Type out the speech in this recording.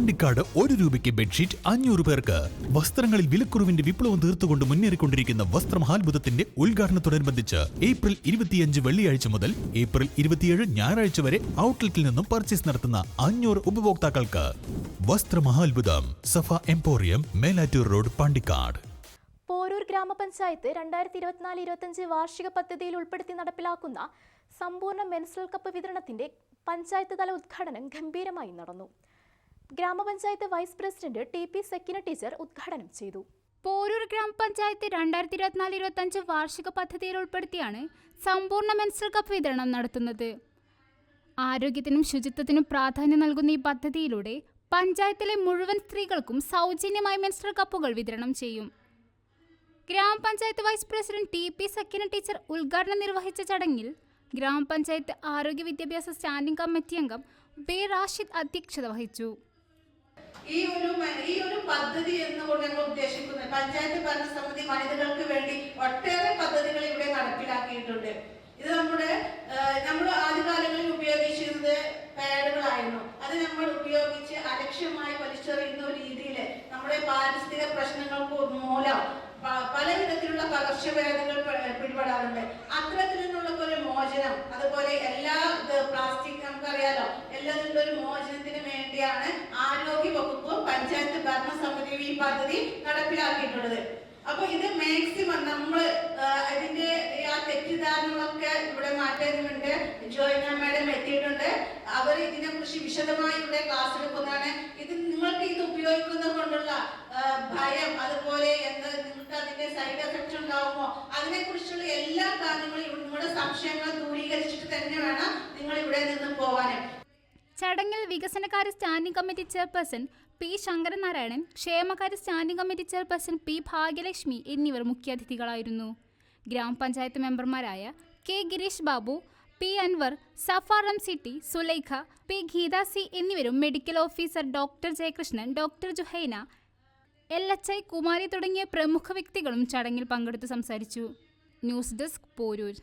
പാണ്ടിക്കാട് ഒരു രൂപയ്ക്ക് ബെഡ്ഷീറ്റ് അഞ്ഞൂറ് പേർക്ക്. വസ്ത്രങ്ങളിൽ വിലക്കുറവിന്റെ വിപ്ലവം തീർത്തുകൊണ്ട് മുന്നേറിക്കൊണ്ടിരിക്കുന്ന വസ്ത്രമഹാത്ഭുതത്തിന്റെ ഉദ്ഘാടനത്തോടനുബന്ധിച്ച് ഏപ്രിൽ ഇരുപത്തിയഞ്ച് വെള്ളിയാഴ്ച മുതൽ ഏപ്രിൽ ഇരുപത്തിയേഴ് ഞായറാഴ്ച വരെ ഔട്ട്ലെറ്റിൽ നിന്നും പർച്ചേസ് നടത്തുന്ന അഞ്ഞൂറ് ഉപഭോക്താക്കൾക്ക്. വസ്ത്രമഹാത്ഭുതം സഫ എംപോറിയം മേലാറ്റൂർ റോഡ് പാണ്ടിക്കാട്. പോരൂർ ഗ്രാമപഞ്ചായത്ത് രണ്ടായിരത്തി ഇരുപത്തിനാല് ഇരുപത്തഞ്ച് വാർഷിക പദ്ധതിയിൽ ഉൾപ്പെടുത്തി നടപ്പിലാക്കുന്ന സമ്പൂർണ മെൻസൽ കപ്പ് വിതരണത്തിന്റെ പഞ്ചായത്ത് തല ഉദ്ഘാടനം ഗംഭീരമായി നടന്നു. ഗ്രാമപഞ്ചായത്ത് vice president T P Sakina teacher ഉദ്ഘാടനം ചെയ്തു. പോരൂർ ഗ്രാമപഞ്ചായത്ത് രണ്ടായിരത്തി ഇരുപത്തിനാല് ഇരുപത്തഞ്ച് വാർഷിക പദ്ധതിയിൽ ഉൾപ്പെടുത്തിയാണ് സമ്പൂർണ മെൻസ്ട്രൽ കപ്പ് വിതരണം നടത്തുന്നത്. ആരോഗ്യത്തിനും ശുചിത്വത്തിനും പ്രാധാന്യം നൽകുന്ന ഈ പദ്ധതിയിലൂടെ പഞ്ചായത്തിലെ മുഴുവൻ സ്ത്രീകൾക്കും സൗജന്യമായി മെൻസ്ട്രൽ കപ്പുകൾ വിതരണം ചെയ്യും. ഗ്രാമപഞ്ചായത്ത് vice president T P Sakina teacher ഉദ്ഘാടനം നിർവഹിച്ച ചടങ്ങിൽ ഗ്രാമപഞ്ചായത്ത് ആരോഗ്യ വിദ്യാഭ്യാസ സ്റ്റാൻഡിംഗ് കമ്മിറ്റി അംഗം ബി റാഷിദ് അധ്യക്ഷത വഹിച്ചു. ഈ ഒരു ഈ ഒരു പദ്ധതി എന്നുകൊണ്ട് ഞങ്ങൾ ഉദ്ദേശിക്കുന്നത് പഞ്ചായത്ത് ഭരണസമിതി വനിതകൾക്ക് വേണ്ടി ഒട്ടേറെ പദ്ധതികൾ ഇവിടെ നടപ്പിലാക്കിയിട്ടുണ്ട്. ഇത് നമ്മുടെ നമ്മൾ ആദ്യകാലങ്ങളിൽ ഉപയോഗിച്ചിരുന്നത് പാഡുകളായിരുന്നു. അത് നമ്മൾ ഉപയോഗിച്ച് അലക്ഷ്യമായി വലിച്ചെറിയുന്ന രീതിയിൽ നമ്മുടെ പാരിസ്ഥിതിക പ്രശ്നങ്ങൾക്ക് മൂലം പല വിധത്തിലുള്ള പകർച്ചവ്യാധികൾ പിടിപെടാറുണ്ട്. അത്തരത്തിൽ നിന്നുള്ള ഒരു മോചനം അതുപോലെ എല്ലാ പ്ലാസ്റ്റിക് നമുക്കറിയാലോ എല്ലാത്തിനുള്ള ഒരു മോചനത്തിന് വേണ്ടിയാണ് ആരോഗ്യ പഞ്ചായത്ത് ഭരണസമിതിയും ഈ പദ്ധതി നടപ്പിലാക്കിയിട്ടുള്ളത്. അപ്പൊ ഇത് മാക്സിമം നമ്മൾ അതിന്റെ ആ തെറ്റിദ്ധാരണകളൊക്കെ ഇവിടെ മാറ്റേണ്ടതുണ്ട് ജോയിന മാഡം എത്തിയിട്ടുണ്ട്. അവർ ഇതിനെ കുറിച്ച് വിശദമായി ഇവിടെ ക്ലാസ് എടുക്കുന്നതാണ്. ഇത് നിങ്ങൾക്ക് ഇത് ഉപയോഗിക്കുന്നത് കൊണ്ടുള്ള ഭയം അതുപോലെ എന്താ നിങ്ങൾക്ക് അതിന്റെ സൈഡ് എഫക്റ്റ് ഉണ്ടാവുമോ? അതിനെ കുറിച്ചുള്ള എല്ലാ കാര്യങ്ങളും നിങ്ങളുടെ സംശയങ്ങൾ ദൂരീകരിച്ചിട്ട് തന്നെ വേണം നിങ്ങൾ ഇവിടെ നിന്ന് പോവാനും. ചടങ്ങിൽ വികസനകാര്യ standing committee chairperson P Sankaranarayanan ക്ഷേമകാര്യ standing committee chairperson P Bhagyalakshmi എന്നിവർ മുഖ്യാതിഥികളായിരുന്നു ഗ്രാമപഞ്ചായത്ത് മെമ്പർമാരായ K Girish Babu P Anvar Safar M Siti Sulaikha P Geetha C എന്നിവരും medical officer doctor Jayakrishnan doctor Juhaina L. H. I. Kumari തുടങ്ങിയ പ്രമുഖ വ്യക്തികളും ചടങ്ങിൽ പങ്കെടുത്ത് സംസാരിച്ചു. News desk Poroor.